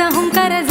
i'm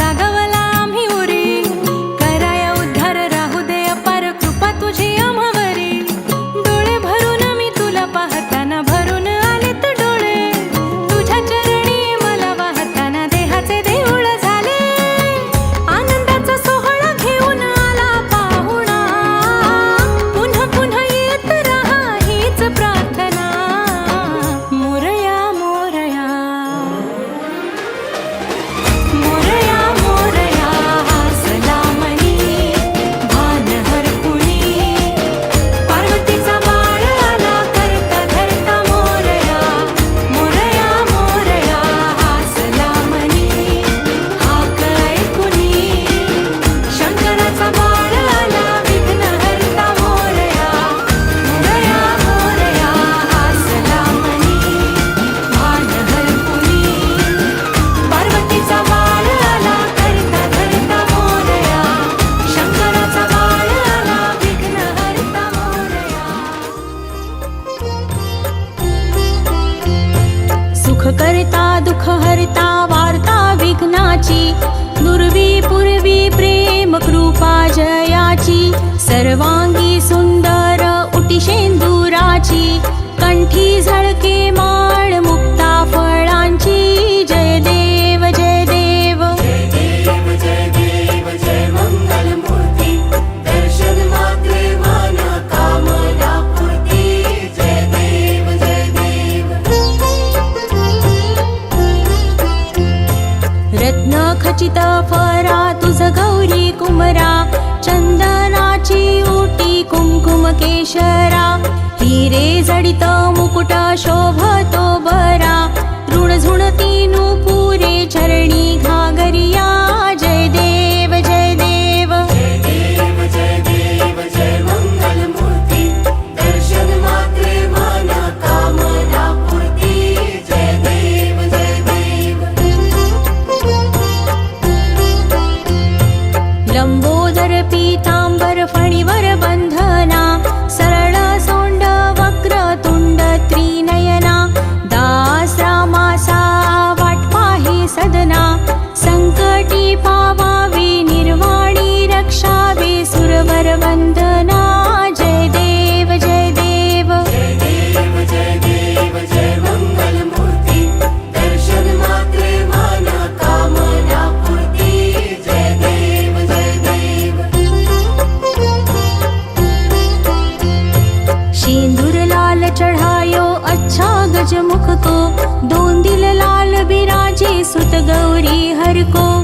पाजयाची सर्वांगी सुंदर उटिशेंदुराची कंठी झळके माळ मुक्ता फळांची. जय देव जय देव. रत्न खचित फरा तुझ गौरी कुमर शरा. हिरे जडित मुकुटा शोभा बना जय देव जय देव। सिन्दूरलाल चढायो अच्छा गजमुख को। धाल बिराजे सुत गौरी हर को।